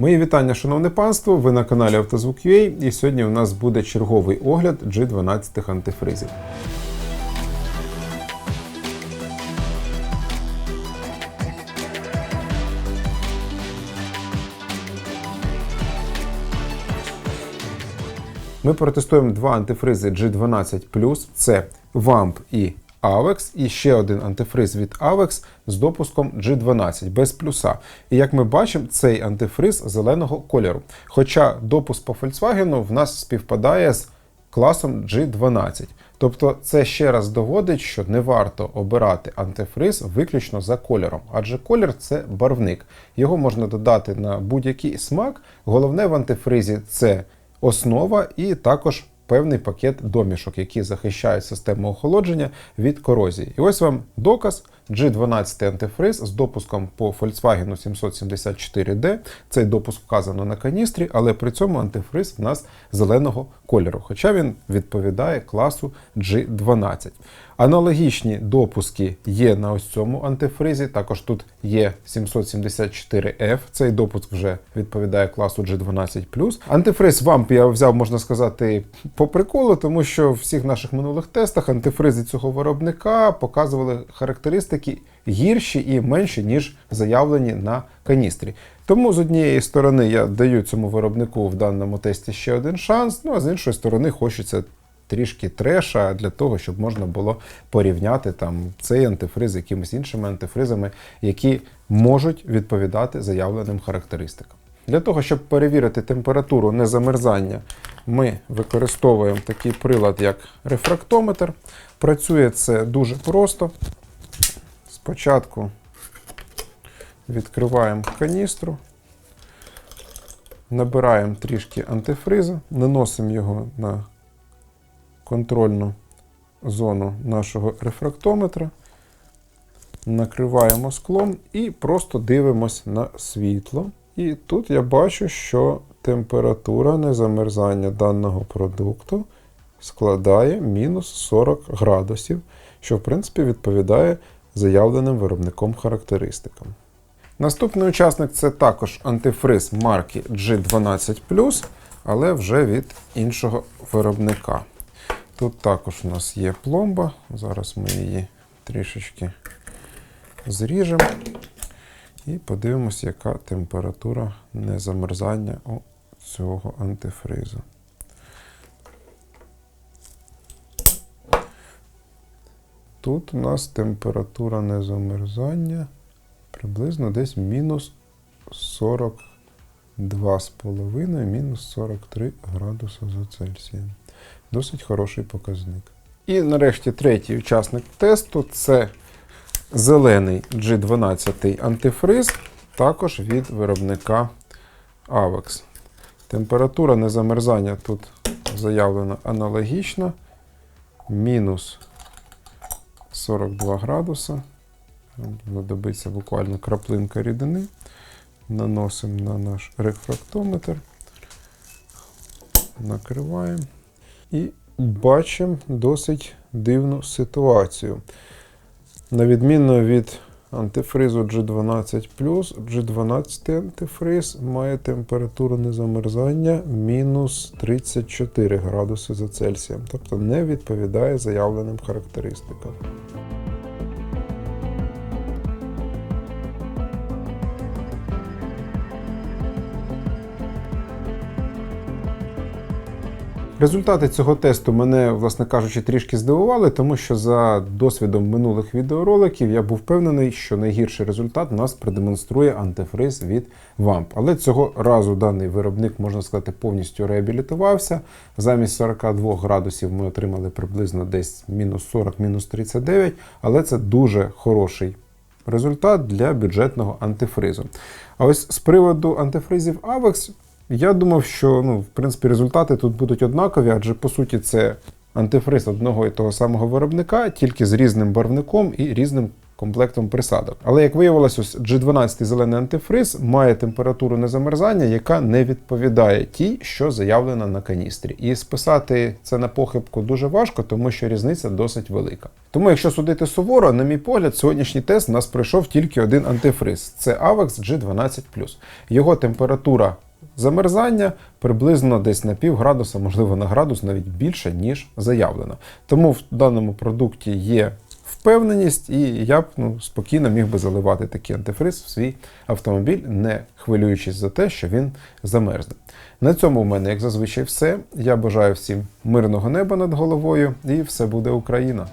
Мої вітання, шановне панство. Ви на каналі Автозвук.ua і сьогодні у нас буде черговий огляд G12 антифризів. Ми протестуємо два антифризи G12 це VAMP і AVEX, і ще один антифриз від AVEX з допуском G12 без плюса. І як ми бачимо, цей антифриз зеленого кольору. Хоча допуск по Volkswagen в нас співпадає з класом G12. Тобто це ще раз доводить, що не варто обирати антифриз виключно за кольором, адже колір це барвник. Його можна додати на будь-який смак. Головне в антифризі це основа і також певний пакет домішок, які захищають систему охолодження від корозії. І ось вам доказ G12 антифриз з допуском по Volkswagen 774D. Цей допуск вказано на каністрі, але при цьому антифриз в нас зеленого кольору, хоча він відповідає класу G12. Аналогічні допуски є на ось цьому антифризі. Також тут є 774F. Цей допуск вже відповідає класу G12. Антифриз WAMP я взяв, можна сказати, по приколу, тому що в всіх наших минулих тестах антифризи цього виробника показували характеристики гірші і менші, ніж заявлені на каністрі. Тому з однієї сторони я даю цьому виробнику в даному тесті ще один шанс, ну а з іншої сторони хочеться трішки треша для того, щоб можна було порівняти там цей антифриз з якимись іншими антифризами, які можуть відповідати заявленим характеристикам. Для того, щоб перевірити температуру незамерзання, ми використовуємо такий прилад, як рефрактометр. Працює це дуже просто. Спочатку відкриваємо каністру, набираємо трішки антифризу, наносимо його на контрольну зону нашого рефрактометра, накриваємо склом і просто дивимось на світло. І тут я бачу, що температура незамерзання даного продукту складає мінус 40 градусів, що в принципі відповідає заявленим виробником характеристикам. Наступний учасник це також антифриз марки G12, але вже від іншого виробника. Тут також у нас є пломба. Зараз ми її трішечки зріжемо і подивимося, яка температура незамерзання у цього антифризу. Тут у нас температура незамерзання приблизно десь мінус 42,5, мінус 43 градуси за Цельсієм. Досить хороший показник. І нарешті третій учасник тесту це зелений G12 антифриз, також від виробника AVEX. Температура незамерзання тут заявлена аналогічна. Мінус 42 градуса. Знадобиться буквально краплинка рідини. Наносимо на наш рефрактометр, накриваємо і бачимо досить дивну ситуацію. На відміну від антифризу G12, G12 антифриз має температуру незамерзання мінус 34 градуси за Цельсієм, тобто не відповідає заявленим характеристикам. Результати цього тесту мене, власне кажучи, трішки здивували, тому що за досвідом минулих відеороликів я був впевнений, що найгірший результат нас продемонструє антифриз від WAMP. Але цього разу даний виробник, можна сказати, повністю реабілітувався. Замість 42 градусів ми отримали приблизно десь мінус 40, мінус 39, але це дуже хороший результат для бюджетного антифризу. А ось з приводу антифризів AVEX, я думав, що ну, в принципі результати тут будуть однакові, адже по суті це антифриз одного і того самого виробника, тільки з різним барвником і різним комплектом присадок. Але як виявилось, ось G12 зелений антифриз має температуру незамерзання, яка не відповідає тій, що заявлена на каністрі. І списати це на похибку дуже важко, тому що різниця досить велика. Тому, якщо судити суворо, на мій погляд, сьогоднішній тест у нас пройшов тільки один антифриз це AVEX G12+. Його температура замерзання приблизно десь на пів градуса, можливо на градус, навіть більше, ніж заявлено. Тому в даному продукті є впевненість, і я б ну, спокійно міг би заливати такий антифриз в свій автомобіль, не хвилюючись за те, що він замерзне. На цьому в мене, як зазвичай, все. Я бажаю всім мирного неба над головою, і все буде Україна!